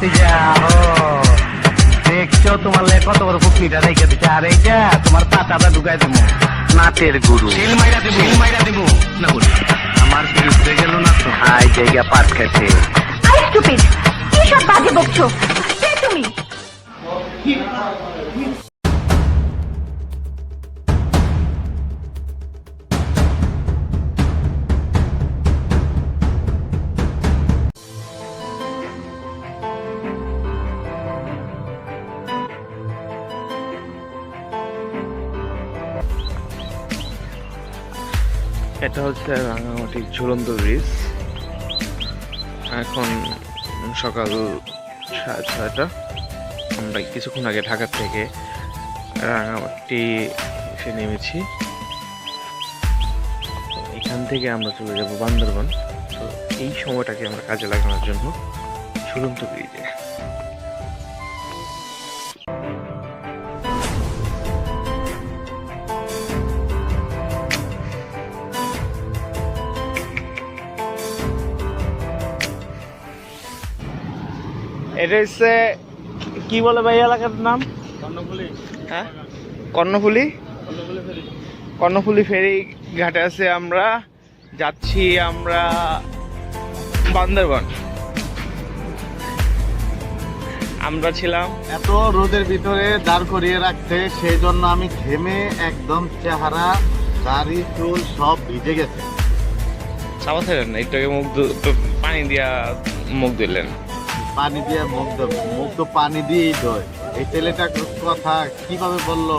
ভাতিজা ও দেখছ তোমার লে কত বড় পুকনিটা রেখে দিচ্ছে আর এইটা তোমার পাতাটা ঢুকাই দেবো। নাতের গুরু। শিল মাইরা দেবো শিল মাইরা দেবো। না বলি। আমার বিরুদ্ধে গেল না তো? হাই জায়গা পাট খেতে। আই স্টুপিড কি সব বাজে বকছো? কে তুমি? এটা হচ্ছে রাঙামাটির ঝুলন্ত ব্রিজ। এখন সকাল সাড়ে ছয়টা। আমরা কিছুক্ষণ আগে ঢাকা থেকে রাঙামাটি এসে নেমেছি। এখান থেকে আমরা চলে যাব বান্দরবান। তো এই সময়টাকে আমরা কাজে লাগানোর জন্য ঝুলন্ত ব্রিজে। এটা হচ্ছে কি বলে ভাই এলাকার নাম? হ্যাঁ? কর্ণফুলি? কর্ণফুলি ফেরি। ঘাটে আছে আমরা। যাচ্ছি আমরা বান্দরবান। আমরা ছিলাম। এত রোদের ভিতরে দাঁড় করিয়ে রাখছে সেই জন্য আমি ঘেমে একদম চেহারা দাড়ি চুল সব ভিজে গেছে। সাবা ছিলেন না আগে মুখ পানি দিয়া মুখ দিলেন পানি দিয়ে মুখ দেবো মুখ তো পানি দিয়েই ধোয় এই ছেলেটা কথা কীভাবে বলল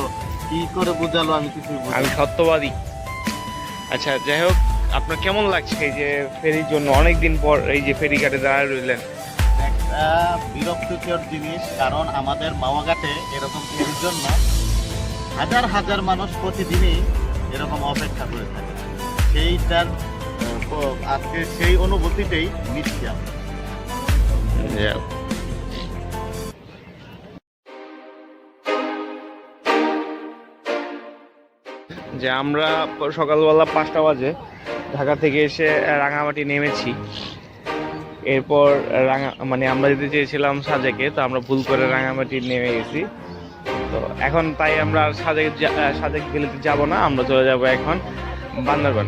কি করে বুঝালো আমি কিছু আমি সত্যবাদী। আচ্ছা যাই হোক আপনার কেমন লাগছে এই যে ফেরির জন্য? অনেক দিন পর এই যে ফেরি ঘাটে দাঁড়ায় রইলেন। একটা বিরক্তিকর জিনিস কারণ আমাদের মামাঘাটে এরকম ফেরির জন্য হাজার হাজার মানুষ প্রতিদিনই এরকম অপেক্ষা করে থাকে। সেইটার আজকে সেই অনুভূতিটাই নিচ্ছি আমি হোক। যে আমরা সকালবেলা পাঁচটা বাজে, ঢাকা থেকে এসে রাঙামাটি নেমেছি। এরপর রাঙা মানে আমরা যেতে চেয়েছিলাম সাজেকে, তো আমরা ভুল করে রাঙামাটি নেমে গেছি। তো এখন তাই আমরা সাজেক সাজেক ভ্যালিতে যাব না, আমরা চলে যাব এখন বান্দরবান।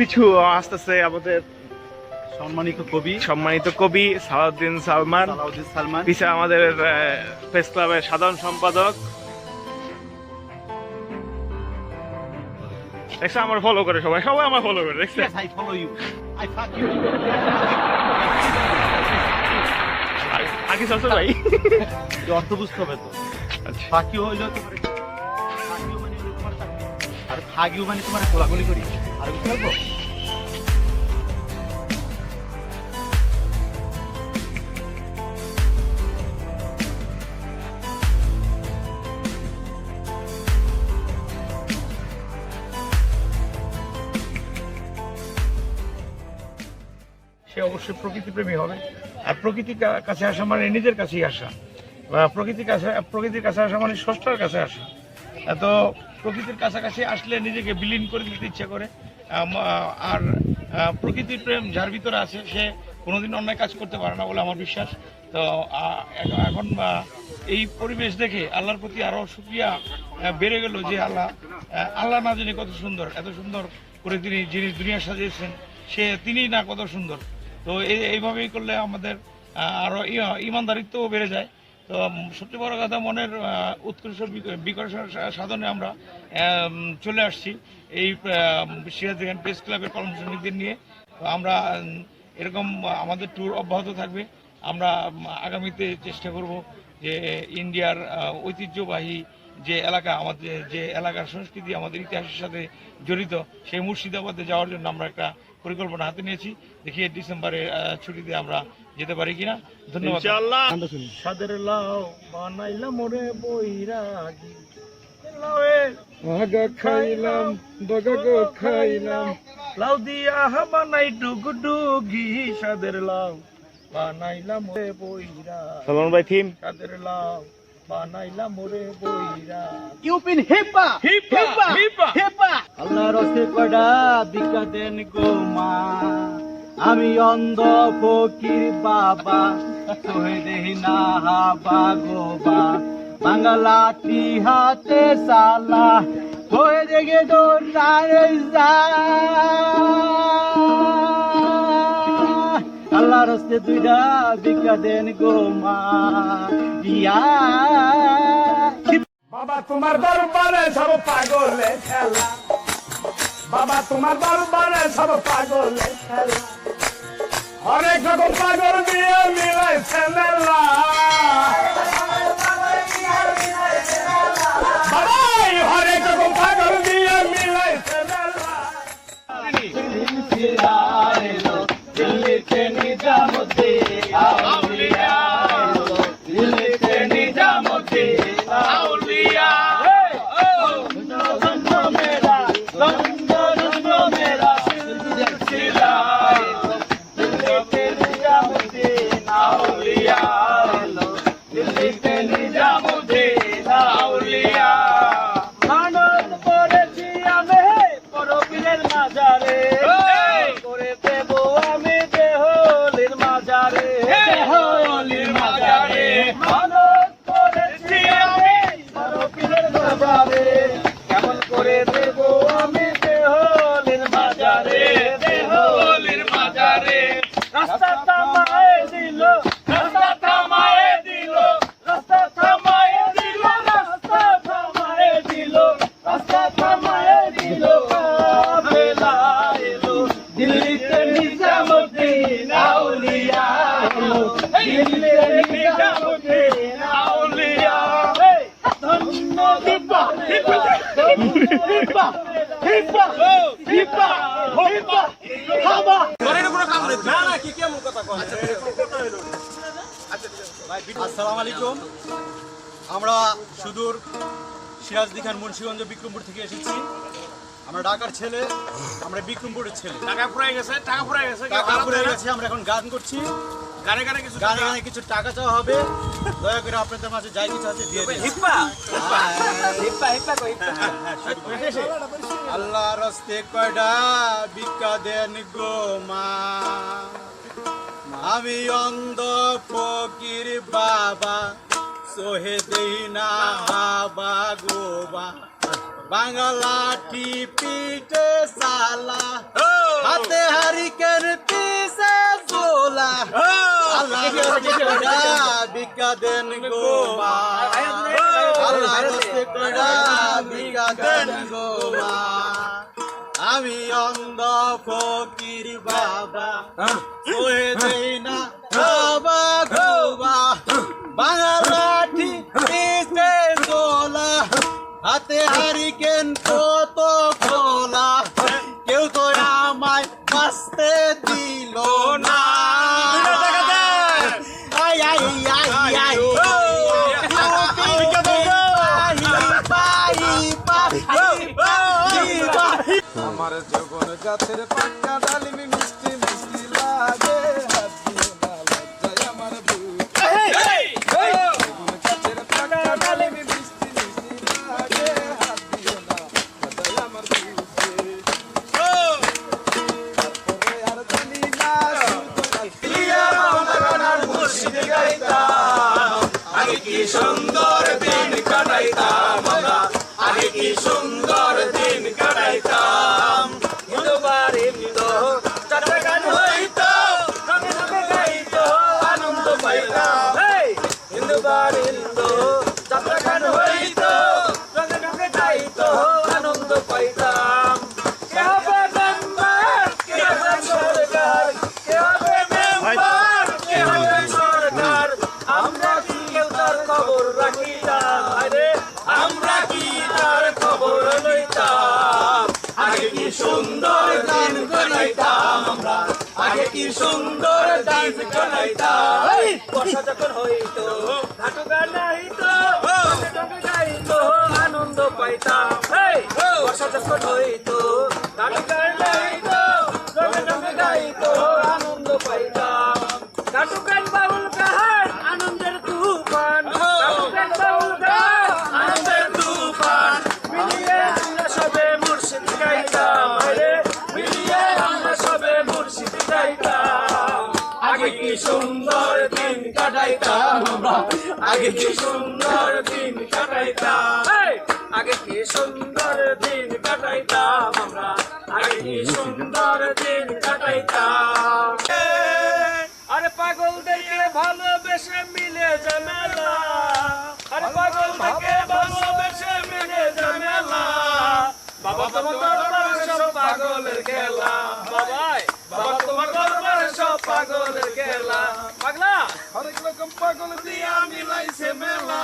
পিছু আসতেছে আমাদের সম্মানিত কবি। সম্মানিত কবি সালাউদ্দিন সালমান। সালাউদ্দিন সালমান। পিছে আমাদের প্রেস ক্লাবের সাধারণ সম্পাদক। দেখছ আমার ফলো করে সবাই। সবাই আমার ফলো করে দেখছ? I follow you. I fuck you. আর- আর ভাই। অর্থ বুঝতে হবে তো। আচ্ছা। ফাঁকি হইল তোমার ফাঁকিও মানে তোমার। আর ফাঁকিও মানে তোমার গোলাগুলি করি। আর বুঝতে পারব অবশ্যই প্রকৃতিপ্রেমী হবে। আর প্রকৃতির কাছে আসা মানে নিজের কাছেই আসা। বা প্রকৃতির কাছে প্রকৃতির কাছে আসা মানে স্রষ্টার কাছে আসা। তো প্রকৃতির কাছাকাছি আসলে নিজেকে বিলীন করে দিতে ইচ্ছে করে। আর প্রকৃতির প্রেম যার ভিতরে আছে, সে কোনোদিন অন্যায় কাজ করতে পারে না বলে আমার বিশ্বাস। তো এখন- এই পরিবেশ দেখে আল্লাহর প্রতি আরও সুক্রিয়া বেড়ে গেল যে আল্লাহ আল্লাহ না জানি কত সুন্দর, এত সুন্দর করে তিনি যিনি দুনিয়া সাজিয়েছেন। সে, তিনিই না কত সুন্দর। তো এই এইভাবেই করলে আমাদের আহ, আরও ই- ইমানদারিত্বও বেড়ে যায়। তো সবচেয়ে বড় কথা মনের উৎকর্ষ বিক- বিকর্ষ সাধনে আমরা চলে আসছি এই সিরাজগান প্রেস ক্লাবের কর্মসূচিদের নিয়ে। তো আমরা এরকম আমাদের ট্যুর অব্যাহত থাকবে। আমরা আগামীতে চেষ্টা করব যে ইন্ডিয়ার ঐতিহ্যবাহী যে এলাকা আমাদের যে এলাকার সংস্কৃতি আমাদের ইতিহাসের সাথে জড়িত সেই মুর্শিদাবাদে যাওয়ার জন্য আমরা একটা পরিকল্পনা হাতে নিয়েছি। দেখি আহ, ছুটিতে আমরা যেতে পারি কিনা। ধন্যবাদ। সাদের লাউ বানাইলাম ওরে বৈরাগী। লাউয়ে আগা খাইলাম বগা গো খাইলাম। লাউ দিয়া বানাই ডুগডুগি সাদের লাউ বানাইলাম ওরে বৈরা সালমান ভাই থিম। সাদের লাউ বানাইলাম ওরে হিপা হিপা। হেপা। কডা বিকা দেন গো মা। আমি অন্ধ ফকির বাবা, তোহে দেহি না হাবা গো বা। বাংলাটি হাতে সালা হয়ে দেখে তোর আল্লাহ রস্তে দুইটা বিকা দেন গো মা। ইয়া। বাবা, তোমার দরবারে সব পাগলে খেলা। বাবা, তোমার দরবারে সব পাগল অনেক রকম পাগল দিয়ে মিলাইছে মেলা বাবা হরেক রকম পাগল দিয়ে সুদূর সিরাজদি খান মুন্সিগঞ্জ বিক্রমপুর থেকে এসেছি। আমরা ঢাকার ছেলে আমরা বিক্রমপুরের ছেলে। টাকা ফুরাই গেছে টাকা ফুরাই গেছে টাকা পুরে গেছে আমরা এখন গান করছি। গানে গানে কিছু গানে গানে কিছু টাকা চাওয়া হবে। দয়া করে আপনাদের মাঝে যাই কিছু আছে দিয়ে দিন। হিপ্পা! আল্লাহ রস্তে কয়ডা বিকা দেন গো মা। আমি অন্ধ ফকির বাবা। সোহে দেই না হাবা গোবা বাংলাটি পিঠে সালা। হাতে হারিকেন পিসে জোলা আল্লাহ বিকা দেন গো মা আল্লাহ বিকা দেন গো মা আমি অন্ধ ফকির বাবা। ওয়ে দেই না বাবা গোবা বাংলাটি পিসে জোলা হাতে হারিকেন কত খোলা। কেউ তো আমায় বাঁচতে দিল না। আই আই আই আই আমার যখন গাছের পাকা কি সুন্দর দিন কি সুন্দর দিন কাটাইতাম বর্ষা যখন হইতো, হাঁটু গান হইতো ডঙ্গে গাইতো আনন্দ পাইতাম। বর্ষা যখন হইতো আগে কি সুন্দর দিন কাটাইতাম? আগে কি সুন্দর দিন কাটাইতাম আমরা? আগে কি সুন্দর দিন কাটাইতাম? আরে পাগল দেখে ভালোবেসে মিলে জামেলা আরে পাগল দেখে ভালোবেসে মিলে জামেলা বাবা তোমার দরবারে সব পাগলের খেলা। বাবাই বাবা তোমার দরবারে সব পাগলের খেলা। হরেক রকম পাগল দিয়া মিলাইছে মেলা।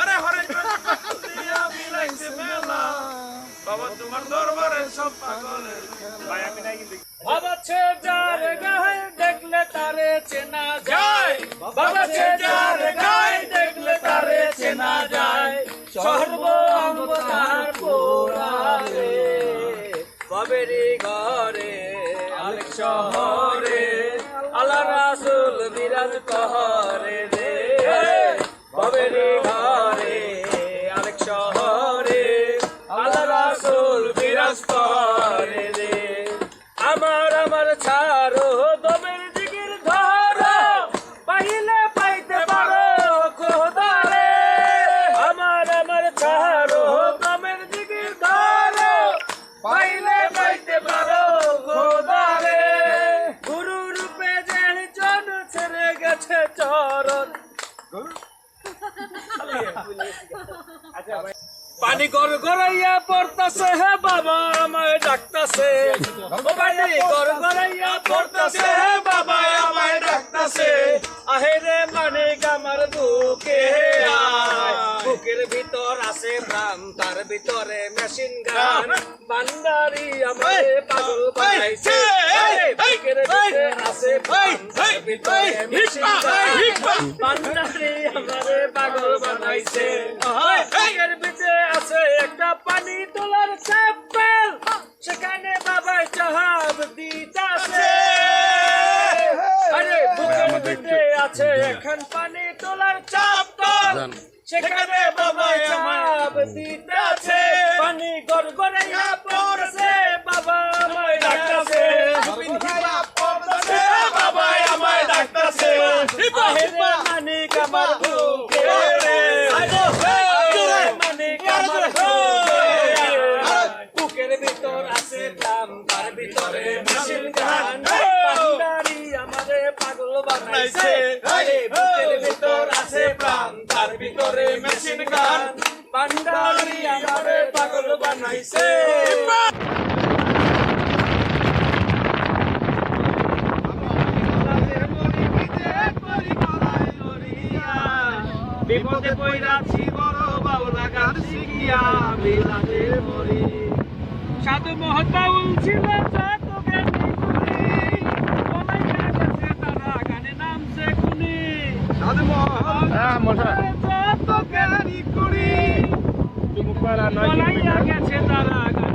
আরে হরেক রকম পাগল দিয়া মিলাইছে মেলা। বাবা তোমার দরবারে সব পাগলের ভাই আমি নাই কিন্তু বাবাছে যার গায়ে দেখলে তারে চেনা যায়। বাবাছে যার গায়ে দেখলে তারে চেনা যায়। সর্ব অঙ্গ তার পোড়ারে বাবেরি ঘরে আলেক শহরে আল্লাহ রাসুল বিরাজ কহরে রে। বাবেরি ঘরে আলেক শহরে আল্লাহ রাসুল বিরাজ করে রে। চরণ পানি গর গড়াইয়া পড়তাছে হে বাবা আমায় ডাকতাছে। পানি গর গড়াইয়া পড়তাছে হে বাবা আমায় ডাকতাছে। আহে রে মানে আমার বুকে। বুকের ভিতর আছে প্রাণ তার ভিতরে মেশিন গান। বান্দারি আমারে পাগল বানাইছে। বুকের ভিতরে আছে প্রাণ তার ভিতরে মেশিন গান। দেবে পান্ডারি আমারে পাগল বানাইছে। বিপদে পইরাছি বড় বাউলা গান শিখিয়া বিলাতে মরি। সাধু মহতাউল ছিল যত জ্ঞানী গুণী বলাইয়া গেছে তারা গানে নামছে খুনি। সাধু মহতাউল যত জ্ঞানী গুণী বলাইয়া গেছে তারা গানে নামছে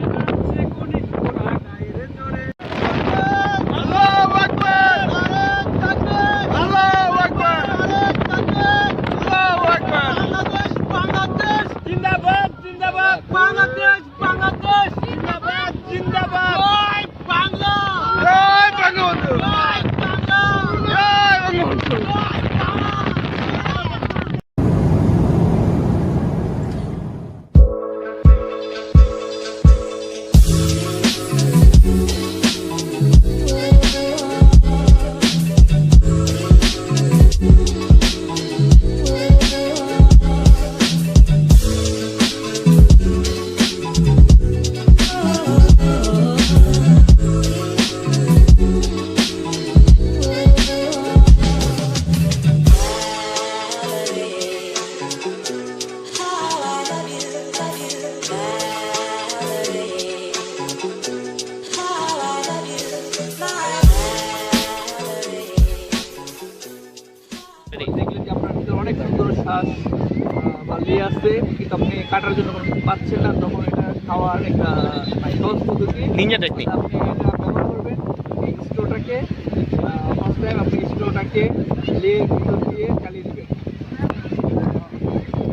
দিয়ে চালিয়ে দেবেন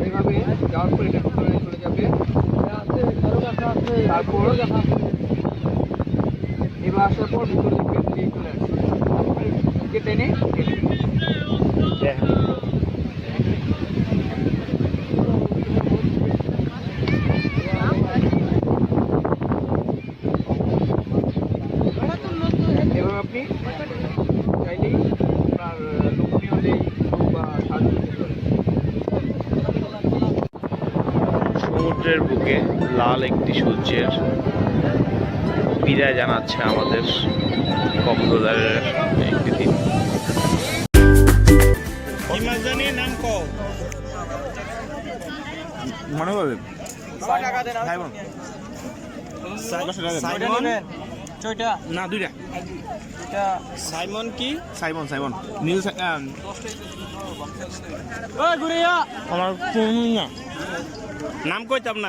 এইভাবে যাওয়ার পর এটা কেটে দিবেন। এবার আপনি চাইলেই আপনার লোকনীয় যেই হোক বা সাহায্য নিতে পারেন সমুদ্রের বুকে লাল একটি সূর্যের বিদায় জানাচ্ছে আমাদের কক্সবাজারের একটি দিন মনে করবে? না দুইটা। সাইমন কি? Simon Simon. নীল সা- আমার না। নাম কইতাম না।